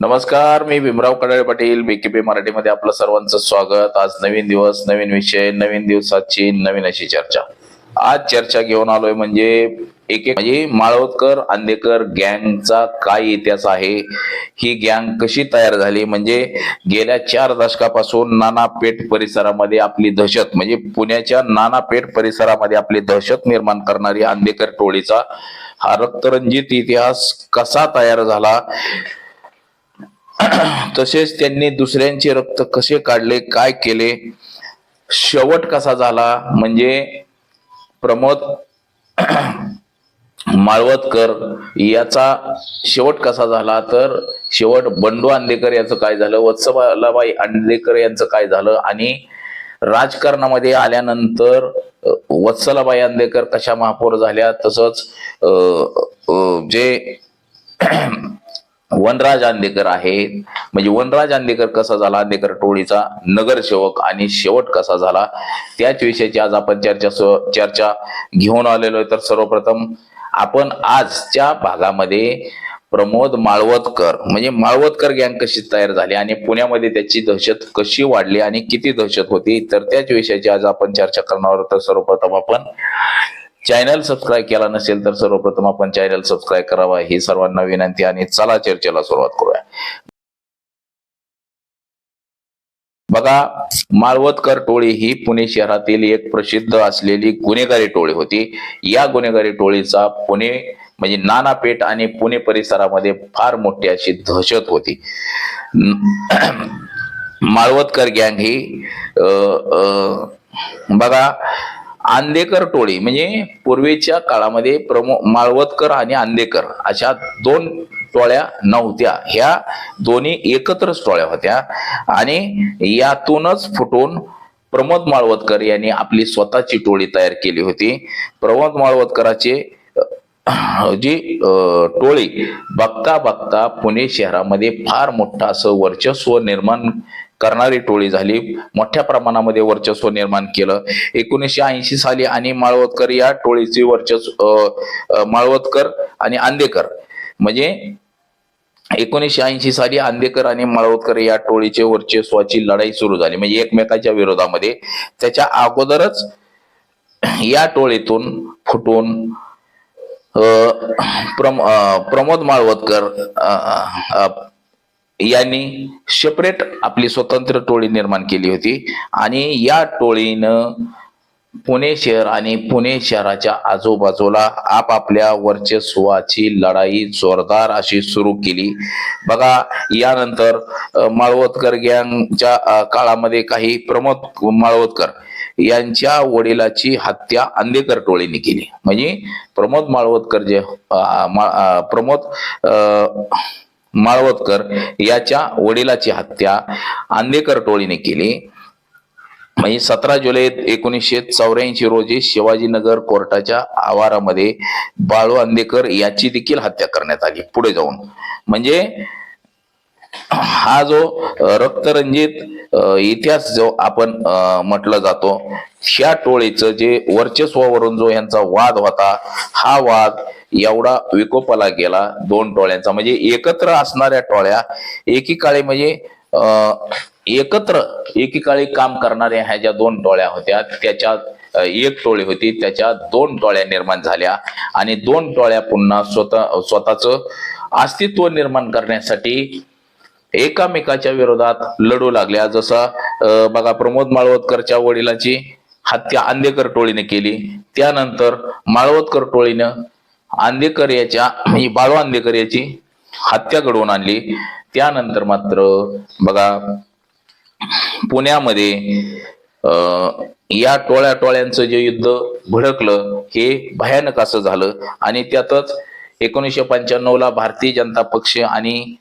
नमस्कार मी भीमराव कडाळे पाटील बीकेपी मराठीमध्ये आपलं सर्वांचं स्वागत. आज नवीन दिवस नवीन विषय नवीन दिवसाची नवीन अशी चर्चा. आज चर्चा घेऊन आलोय म्हणजे एक एक म्हणजे माळवतकर आंदेकर गँगचा काय इतिहास आहे? ही गँग कशी तयार झाली? म्हणजे गेल्या चार दशकापासून नानापेठ परिसरामध्ये आपली दहशत म्हणजे पुण्याच्या नानापेठ परिसरामध्ये आपली दहशत निर्माण करणारी आंदेकर टोळीचा हा रक्तरंजित इतिहास कसा तयार झाला? तसेच त्यांनी दुसऱ्यांचे रक्त कसे काढले काय केले शेवट कसा झाला म्हणजे प्रमोद माळवतकर याचा शेवट कसा झाला तर शेवट बंडू आंदेकर याचं काय झालं वत्सलाबाई आंदेकर यांचं काय झालं आणि राजकारणामध्ये आल्यानंतर वत्सलाबाई आंदेकर कशा महापौर झाल्या तसंच जे वनराज आंदेकर आहेत म्हणजे वनराज आंदेकर कसा झाला? आंदेकर टोळीचा नगरसेवक आणि शेवट कसा झाला? त्याच विषयाची आज आपण चर्चा चर्चा घेऊन आलेलो आहे. तर सर्वप्रथम आपण आजच्या भागामध्ये प्रमोद माळवतकर म्हणजे माळवतकर गँग कशी तयार झाली आणि पुण्यामध्ये त्याची दहशत कशी वाढली आणि किती दहशत होती? तर त्याच विषयाची आज आपण चर्चा करणार आहोत. तर सर्वप्रथम आपण चॅनल सबस्क्राईब केला नसेल तर सर्वप्रथम आपण चॅनल सबस्क्राईब करावा. ही सर्वांना विनंती आणि चला चर्चेला सुरुवात करूया. बघा माळवतकर टोळी ही पुणे शहरातील एक प्रसिद्ध असलेली गुन्हेगारी टोळी होती. या गुन्हेगारी टोळीचा पुणे म्हणजे नानापेठ आणि पुणे परिसरामध्ये फार मोठी अशी दहशत होती. माळवतकर गँग ही बघा आंदेकर टोळी म्हणजे पूर्वीच्या काळामध्ये प्रमो माळवतकर आणि आंदेकर अशा दोन टोळ्या नव्हत्या. ह्या दोन्ही एकत्रच टोळ्या होत्या. आणि यातूनच फुटून प्रमोद माळवतकर यांनी आपली स्वतःची टोळी तयार केली होती. प्रमोद माळवतकराचे जी टोळी बघता बघता पुणे शहरामध्ये फार मोठं असं वर्चस्व निर्माण करणारी टोळी झाली. मोठ्या प्रमाणामध्ये वर्चस्व निर्माण केलं. एकोणीसशे ऐंशी साली आणि माळवतकर या टोळीचे वर्चस्व माळवतकर आणि आंदेकर. म्हणजे एकोणीसशे ऐंशी साली आंदेकर आणि माळवतकर या टोळीचे वर्चस्वाची लढाई सुरू झाली. म्हणजे एकमेकाच्या विरोधामध्ये. त्याच्या अगोदरच या टोळीतून फुटून प्रम प्रमोद माळवतकर यांनी सेपरेट आपली स्वतंत्र टोळी निर्माण केली होती. आणि या टोळीनं पुणे शहर आणि पुणे शहराच्या आजूबाजूला आपापल्या वर्चस्वाची लढाई जोरदार अशी सुरू केली. बघा यानंतर माळवतकर गँगच्या काळामध्ये काही प्रमोद माळवतकर यांच्या वडिलाची हत्या आंदेकर टोळीने केली. म्हणजे प्रमोद माळवतकर जे प्रमोद माळवतकर याच्या वडिलाची हत्या आंदेकर टोळीने केली. म्हणजे सतरा जुलै एकोणीसशे चौऱ्याऐंशी रोजी शिवाजीनगर कोर्टाच्या आवारामध्ये बाळू आंदेकर याची देखील हत्या करण्यात आली. पुढे जाऊन. म्हणजे हा जो रक्तरंजित इतिहास जो आपण अ, म्हटलं जातो ह्या टोळीचं जे वर्चस्वावरून जो यांचा वाद होता हा वाद एवढा विकोपाला गेला दोन टोळ्यांचा. म्हणजे एकत्र असणाऱ्या टोळ्या एकीकाळी म्हणजे एकत्र एकीकाळी काम करणाऱ्या ह्या ज्या दोन टोळ्या होत्या त्याच्यात एक टोळी होती त्याच्या दोन टोळ्या निर्माण झाल्या. आणि दोन टोळ्या पुन्हा स्वतः स्वतःच अस्तित्व निर्माण करण्यासाठी एकामेकाच्या विरोधात लढू लागल्या. जसं बघा प्रमोद माळवतकरच्या वडिलांची हत्या आंदेकर टोळीने केली. त्यानंतर माळवतकर टोळीनं आंदेकर याच्या बाळू आंदेकर याची हत्या घडवून आणली. त्यानंतर मात्र बघा पुण्यामध्ये या टोळ्या टोळ्यांचं जे युद्ध भडकलं हे भयानक असं झालं. आणि त्यातच एकोणीसशे पंच्याण्णव ला भारतीय जनता पक्ष आणि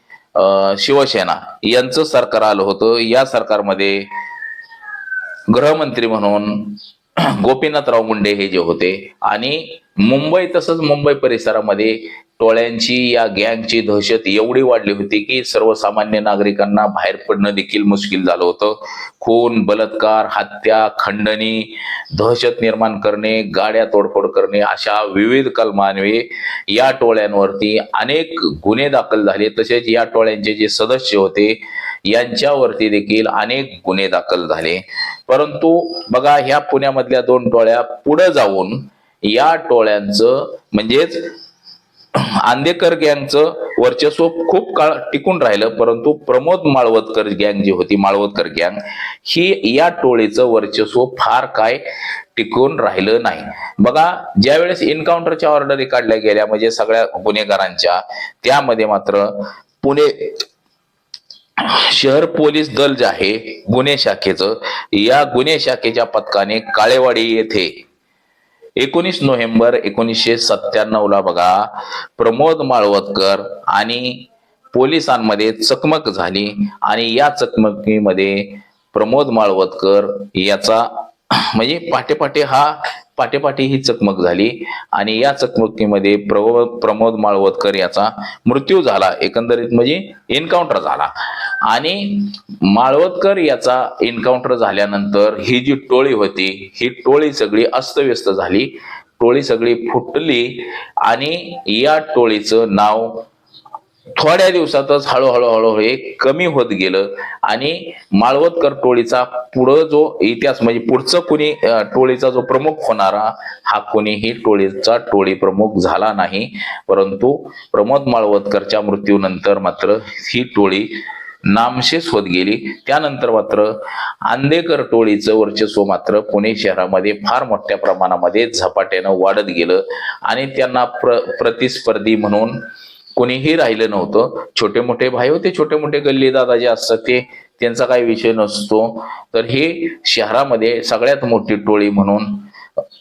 शिवसेना यांचं सरकार आलं होतं. या सरकारमध्ये गृहमंत्री म्हणून गोपीनाथराव मुंडे हे जे होते आणि मुंबई तसंच मुंबई परिसरामध्ये टोळ्यांची या गँगची दहशत एवढी वाढली होती की सर्वसामान्य नागरिकांना बाहेर पडणं देखील मुश्किल झालं होतं. खून बलात्कार हत्या खंडणी दहशत निर्माण करणे गाड्या तोडफोड करणे अशा विविध कलमान्वये या टोळ्यांवरती अनेक गुन्हे दाखल झाले. तसेच या टोळ्यांचे जे सदस्य होते यांच्यावरती देखील अनेक गुन्हे दाखल झाले. परंतु बघा ह्या पुण्यामधल्या दोन टोळ्या पुढे जाऊन या टोळ्यांचं म्हणजेच आंदेकर गँगचं वर्चस्व खूप काळ टिकून राहिलं. परंतु प्रमोद माळवतकर गँग जी होती माळवतकर गँग ही या टोळीचं वर्चस्व फार काय टिकून राहिलं नाही. बघा ज्यावेळेस एन्काउंटरच्या ऑर्डरी काढल्या गेल्या म्हणजे सगळ्या गुन्हेगारांच्या त्यामध्ये मात्र पुणे शहर पोलीस दल जे आहे गुन्हे शाखेचं या गुन्हे शाखेच्या पथकाने काळेवाडी येथे एकोणीस नोव्हेंबर एकोणीसशे सत्त्याण्णव ला बघा प्रमोद माळवतकर आणि पोलिसांमध्ये चकमक झाली आणि या चकमकीमध्ये प्रमोद माळवतकर याचा म्हणजे पाठेपाठे हा पाठेपाठी ही चकमक झाली आणि या चकमकीमध्ये प्रमोद माळवतकर याचा मृत्यू झाला एकंदरीत म्हणजे एन्काउंटर झाला. आणि माळवतकर याचा एन्काउंटर झाल्यानंतर ही जी टोळी होती ही टोळी सगळी अस्तव्यस्त झाली. टोळी सगळी फुटली आणि या टोळीचं नाव थोड्या दिवसातच हळूहळू हळूहळू हे कमी होत गेलं आणि माळवतकर टोळीचा पुढं जो इतिहास म्हणजे पुढचं कुणी टोळीचा जो प्रमुख होणारा हा कोणीही टोळीचा टोळी प्रमुख झाला नाही. परंतु प्रमोद माळवतकरच्या मृत्यूनंतर मात्र ही टोळी नामशेष होत गेली. त्यानंतर मात्र आंदेकर टोळीचं वर्चस्व मात्र पुणे शहरामध्ये फार मोठ्या प्रमाणामध्ये झपाट्यानं वाढत गेलं आणि त्यांना प्र प्रतिस्पर्धी म्हणून कोणीही राहिलं नव्हतं. छोटे मोठे भाई होते छोटे मोठे गल्ली दादा जे असतात ते. त्यांचा काही विषय नसतो. तर हे शहरामध्ये सगळ्यात मोठी टोळी म्हणून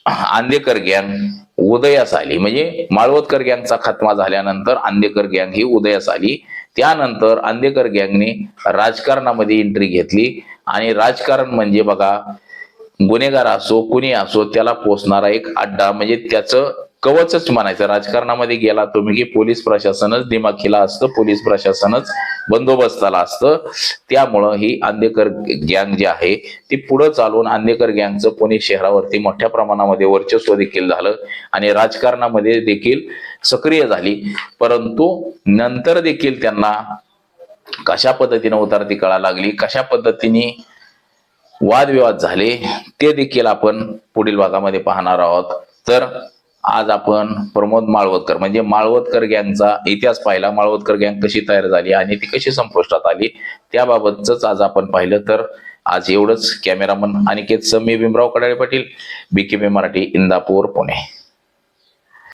आंदेकर गँग उदयास आली. म्हणजे माळवतकर गँगचा खात्मा झाल्यानंतर आंदेकर गँग ही उदयास आली. त्यानंतर आंदेकर गँगने राजकारणामध्ये एंट्री घेतली. आणि राजकारण म्हणजे बघा गुन्हेगार असो कुणी असो त्याला पोचणारा एक अड्डा म्हणजे त्याचं कवचच म्हणायचं. राजकारणामध्ये गेला तुम्ही की पोलीस प्रशासनच दिमाखीला असतं पोलीस प्रशासनच बंदोबस्ताला असतं. त्यामुळं ही आंदेकर गँग जी आहे ती पुढं चालून आंदेकर गँगचं पुणे शहरावरती मोठ्या प्रमाणामध्ये वर्चस्व देखील झालं आणि राजकारणामध्ये देखील सक्रिय झाली. परंतु नंतर देखील त्यांना कशा पद्धतीने उतरती कळा लागली कशा पद्धतीने वादविवाद झाले ते देखील आपण पुढील भागामध्ये पाहणार आहोत. तर आज आपण प्रमोद माळवतकर म्हणजे माळवतकर गँगचा इतिहास पाहिला. माळवतकर गँग कशी तयार झाली आणि ती कशी संपुष्टात आली त्याबाबतच आज आपण पाहिलं. तर आज एवढंच. Cameraman Aniket Sami Bhimrao Kadale Patil BKB Marathi Indapur Pune.